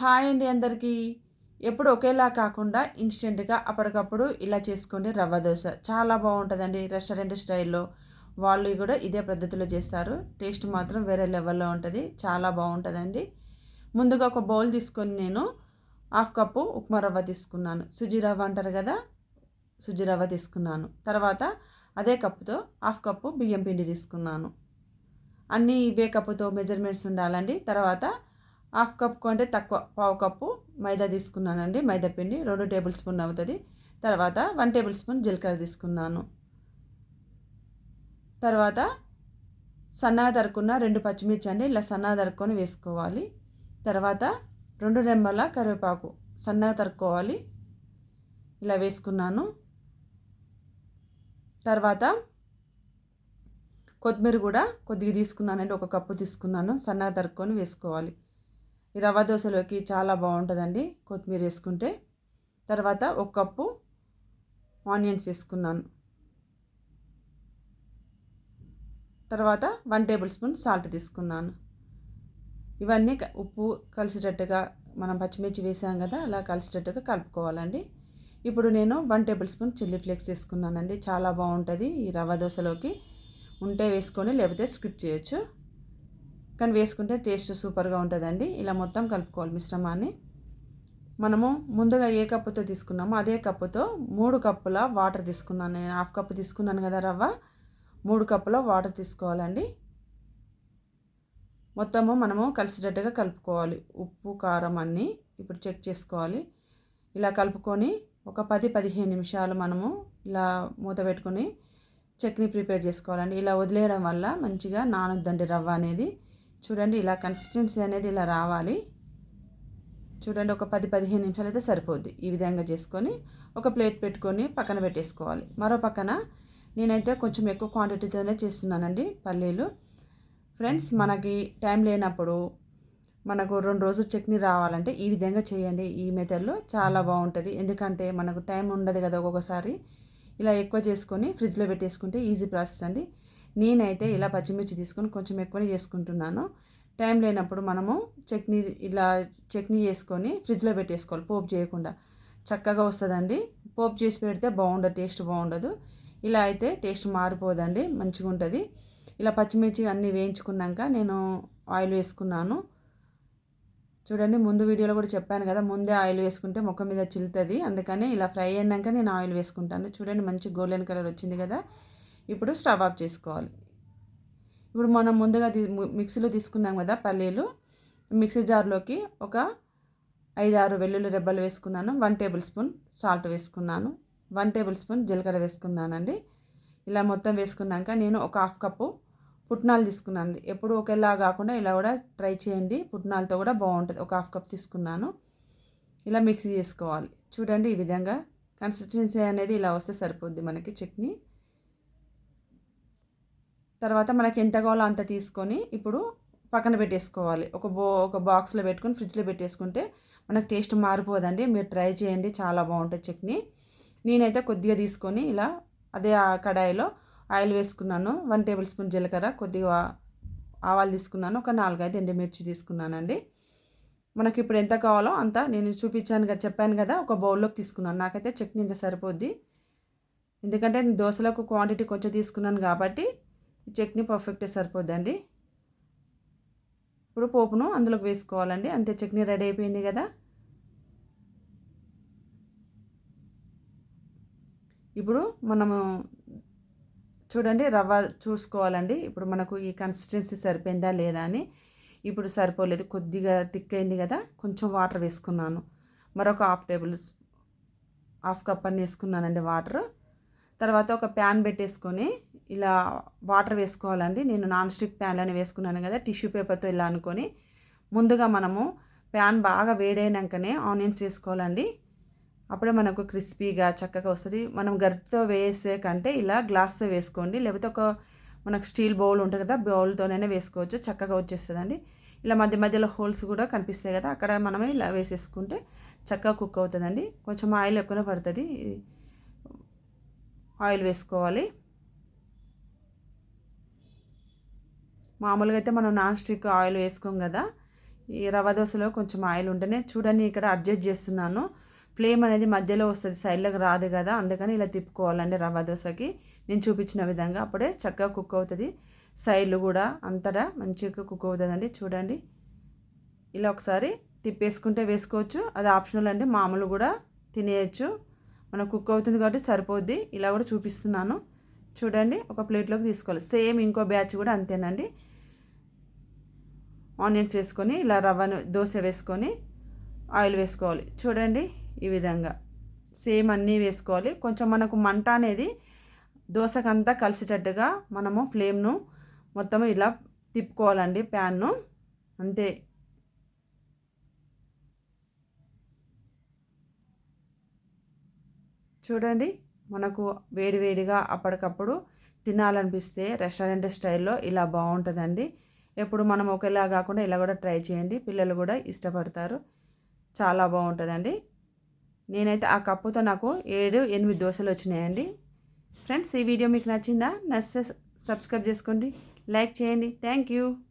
Hi అండి అందరికీ. ఎప్పుడు ఒకేలా కాకుండా ఇన్స్టెంట్గా అప్పటికప్పుడు ఇలా చేసుకోండి రవ్వ దోశ చాలా బాగుంటుందండి రెస్టారెంట్ స్టైల్లో. వాళ్ళు కూడా ఇదే పద్ధతిలో చేస్తారు. టేస్ట్ మాత్రం వేరే లెవెల్లో ఉంటుంది. చాలా బాగుంటుందండి. ముందుగా ఒక బౌల్ తీసుకొని నేను హాఫ్ కప్పు ఉప్మా రవ్వ తీసుకున్నాను. సుజీ రవ్వ అంటారు కదా? సుజీ రవ్వ తీసుకున్నాను. తర్వాత అదే కప్పుతో హాఫ్ కప్పు బియ్యం పిండి తీసుకున్నాను. అన్నీ ఇవే కప్పుతో మెజర్మెంట్స్ ఉండాలండి. తర్వాత హాఫ్ కప్ కంటే తక్కువ పావు కప్పు మైదా తీసుకున్నానండి. మైదా పిండి రెండు టేబుల్ స్పూన్ అవుతుంది. తర్వాత వన్ టేబుల్ స్పూన్ జీలకర్ర తీసుకున్నాను. తర్వాత సన్నగా తరుకున్న రెండు పచ్చిమిర్చి అండి ఇలా సన్నగా తరుక్కొని వేసుకోవాలి. తర్వాత రెండు రెమ్మల కరివేపాకు సన్నగా తరుక్కోవాలి. ఇలా వేసుకున్నాను. తర్వాత కొత్తిమీర కూడా కొద్దిగా తీసుకున్నానండి. ఒక కప్పు తీసుకున్నాను. సన్నగా తరుక్కొని వేసుకోవాలి. ఈ రవ్వ దోశలోకి చాలా బాగుంటుందండి. కొత్తిమీర వేసుకుంటే. తర్వాత ఒక కప్పు ఆనియన్స్ వేసుకున్నాను. తర్వాత వన్ టేబుల్ స్పూన్ సాల్ట్ తీసుకున్నాను. ఇవన్నీ ఉప్పు కలిసేటట్టుగా మనం పచ్చిమిర్చి వేసాం కదా అలా కలిసేటట్టుగా కలుపుకోవాలండి. ఇప్పుడు నేను one tablespoon chilli flakes వేసుకున్నానండి. చాలా బాగుంటుంది ఈ రవ్వ దోశలోకి. ఉంటే వేసుకొని లేకపోతే స్కిప్ చేయొచ్చు. కానీ వేసుకుంటే టేస్ట్ సూపర్గా ఉంటుందండి. ఇలా మొత్తం కలుపుకోవాలి మిశ్రమాన్ని. మనము ముందుగా ఏ కప్పుతో తీసుకున్నామో అదే కప్పుతో మూడు కప్పుల వాటర్ తీసుకున్నాను. నేను హాఫ్ కప్పు తీసుకున్నాను కదా రవ్వ. మూడు కప్పుల వాటర్ తీసుకోవాలండి. మొత్తము మనము కలిసేటట్టుగా కలుపుకోవాలి. ఉప్పు కారం అన్నీ ఇప్పుడు చెక్ చేసుకోవాలి. ఇలా కలుపుకొని ఒక పది పదిహేను నిమిషాలు మనము ఇలా మూత పెట్టుకొని చట్నీ ప్రిపేర్ చేసుకోవాలండి. ఇలా వదిలేయడం వల్ల మంచిగా నానొద్దండి రవ్వ అనేది. చూడండి ఇలా కన్సిస్టెన్సీ అనేది ఇలా రావాలి. చూడండి ఒక పది పదిహేను నిమిషాలు అయితే సరిపోద్ది. ఈ విధంగా చేసుకొని ఒక ప్లేట్ పెట్టుకొని పక్కన పెట్టేసుకోవాలి. మరో పక్కన నేనైతే కొంచెం ఎక్కువ క్వాంటిటీతోనే చేస్తున్నానండి పల్లీలు. ఫ్రెండ్స్ మనకి టైం లేనప్పుడు మనకు రెండు రోజులు చట్నీ రావాలంటే ఈ విధంగా చేయండి. ఈ మెథడ్లో చాలా బాగుంటుంది. ఎందుకంటే మనకు టైం ఉండదు కదా ఒక్కొక్కసారి. ఇలా ఎక్కువ చేసుకొని ఫ్రిడ్జ్లో పెట్టేసుకుంటే ఈజీ ప్రాసెస్ అండి. నేనైతే ఇలా పచ్చిమిర్చి తీసుకొని కొంచెం ఎక్కువనే చేసుకుంటున్నాను. టైం లేనప్పుడు మనము చట్నీ ఇలా చట్నీ చేసుకొని ఫ్రిడ్జ్లో పెట్టేసుకోవాలి పోపు చేయకుండా. చక్కగా వస్తుందండి. పోపు చేసి పెడితే బాగుండదు టేస్ట్ బాగుండదు. ఇలా అయితే టేస్ట్ మారిపోదండి మంచిగా ఉంటుంది. ఇలా పచ్చిమిర్చి అన్నీ వేయించుకున్నాక నేను ఆయిల్ వేసుకున్నాను. చూడండి ముందు వీడియోలో కూడా చెప్పాను కదా ముందే ఆయిల్ వేసుకుంటే ముఖం మీద చిల్లుతుంది అందుకని ఇలా ఫ్రై అయినాక నేను ఆయిల్ వేసుకుంటాను. చూడండి మంచి గోల్డెన్ కలర్ వచ్చింది కదా. ఇప్పుడు స్టవ్ ఆఫ్ చేసుకోవాలి. ఇప్పుడు మనం ముందుగా మిక్సీలో తీసుకున్నాం కదా పల్లీలు. మిక్సీ జార్లోకి ఒక ఐదారు వెల్లుల్లి రెబ్బలు వేసుకున్నాను. వన్ టేబుల్ స్పూన్ సాల్ట్ వేసుకున్నాను. వన్ టేబుల్ స్పూన్ జీలకర్ర వేసుకున్నానండి. ఇలా మొత్తం వేసుకున్నాక నేను ఒక హాఫ్ కప్పు పుట్నాలు తీసుకున్నాను. ఎప్పుడు ఒకేలా కాకుండా ఇలా కూడా ట్రై చేయండి. పుట్నాలతో కూడా బాగుంటుంది. ఒక హాఫ్ కప్ తీసుకున్నాను. ఇలా మిక్సీ చేసుకోవాలి. చూడండి ఈ విధంగా. కన్సిస్టెన్సీ అనేది ఇలా వస్తే సరిపోద్ది మనకి చట్నీ. తర్వాత మనకి ఎంత కావాలో అంత తీసుకొని ఇప్పుడు పక్కన పెట్టేసుకోవాలి. ఒక బో ఒక బాక్స్లో పెట్టుకొని ఫ్రిడ్జ్లో పెట్టేసుకుంటే మనకు టేస్ట్ మారిపోదండి. మీరు ట్రై చేయండి. చాలా బాగుంటుంది చట్నీ. నేనైతే కొద్దిగా తీసుకొని ఇలా అదే ఆ కడాయిలో ఆయిల్ వేసుకున్నాను. వన్ టేబుల్ స్పూన్ జీలకర్ర కొద్దిగా ఆవాలు తీసుకున్నాను. ఒక నాలుగైదు ఎండుమిర్చి తీసుకున్నానండి. మనకి ఇప్పుడు ఎంత కావాలో అంత నేను చూపించాను కదా చెప్పాను కదా ఒక బౌల్లోకి తీసుకున్నాను. నాకైతే చట్నీ ఇంత సరిపోద్ది. ఎందుకంటే దోశలకు క్వాంటిటీ కొంచెం తీసుకున్నాను కాబట్టి చట్నీ పర్ఫెక్టే సరిపోద్దండి. ఇప్పుడు పోపును అందులోకి వేసుకోవాలండి. అంతే చట్నీ రెడీ అయిపోయింది కదా. ఇప్పుడు మనము చూడండి రవ్వ చూసుకోవాలండి. ఇప్పుడు మనకు ఈ కన్సిస్టెన్సీ సరిపోయిందా లేదా అని. ఇప్పుడు సరిపోలేదు. కొద్దిగా థిక్ అయింది కదా. కొంచెం వాటర్ వేసుకున్నాను. మరొక హాఫ్ టేబుల్ హాఫ్ కప్ అని వేసుకున్నానండి వాటర్. తర్వాత ఒక ప్యాన్ పెట్టేసుకొని ఇలా వాటర్ వేసుకోవాలండి. నేను నాన్ స్టిక్ ప్యాన్లోనే వేసుకున్నాను కదా టిష్యూ పేపర్తో ఇలా అనుకొని. ముందుగా మనము ప్యాన్ బాగా వేడైనాకనే ఆనియన్స్ వేసుకోవాలండి. అప్పుడే మనకు క్రిస్పీగా చక్కగా వస్తుంది. మనం గరిటతో వేసే కంటే ఇలా గ్లాస్తో వేసుకోండి. లేకపోతే ఒక మనకు స్టీల్ బౌల్ ఉంటుంది కదా బౌల్తోనైనా వేసుకోవచ్చు. చక్కగా వచ్చేస్తుందండి. ఇలా మధ్య మధ్యలో హోల్స్ కూడా కనిపిస్తాయి కదా అక్కడ మనమే ఇలా వేసేసుకుంటే చక్కగా కుక్ అవుతుందండి. కొంచెం ఆయిల్ ఎక్కువనే పడుతుంది. ఆయిల్ వేసుకోవాలి. మామూలుగా అయితే మనం నాన్ స్టిక్ ఆయిల్ వేసుకోం కదా ఈ రవ్వ దోశలో కొంచెం ఆయిల్ ఉంటేనే చూడండి ఇక్కడ అడ్జస్ట్ చేస్తున్నాను. ఫ్లేమ్ అనేది మధ్యలో వస్తుంది సైడ్లోకి రాదు కదా అందుకని ఇలా తిప్పుకోవాలండి రవ్వ దోశకి. నేను చూపించిన విధంగా అప్పుడే చక్కగా కుక్ అవుతుంది. సైడ్లు కూడా అంతటా మంచిగా కుక్ అవుతుందండి చూడండి. ఇలా ఒకసారి తిప్పేసుకుంటే వేసుకోవచ్చు. అది ఆప్షనల్ అండి మామూలు కూడా తినేయచ్చు. మనం కుక్ అవుతుంది కాబట్టి సరిపోద్ది. ఇలా కూడా చూపిస్తున్నాను. చూడండి ఒక ప్లేట్లోకి తీసుకోవాలి. సేమ్ ఇంకో బ్యాచ్ కూడా అంతేనండి. ఆనియన్స్ వేసుకొని ఇలా రవ్వను దోశ వేసుకొని ఆయిల్ వేసుకోవాలి. చూడండి ఈ విధంగా. సేమ్ అన్నీ వేసుకోవాలి. కొంచెం మనకు మంట అనేది దోశకంతా కలిసేటట్టుగా మనము ఫ్లేమ్ను మొత్తం ఇలా తిప్పుకోవాలండి ప్యాన్ను. అంతే. చూడండి మనకు వేడివేడిగా అప్పటికప్పుడు తినాలనిపిస్తే రెస్టారెంట్ స్టైల్లో ఇలా బాగుంటుందండి. ఎప్పుడు మనం ఒకేలా కాకుండా ఇలా కూడా ట్రై చేయండి. పిల్లలు కూడా ఇష్టపడతారు. చాలా బాగుంటుందండి. నేనైతే ఆ కప్పుతో నాకు ఏడు ఎనిమిది దోశలు వచ్చినాయండి. ఫ్రెండ్స్ ఈ వీడియో మీకు నచ్చిందా? నచ్చితే సబ్స్క్రైబ్ చేసుకోండి. లైక్ చేయండి. Thank you.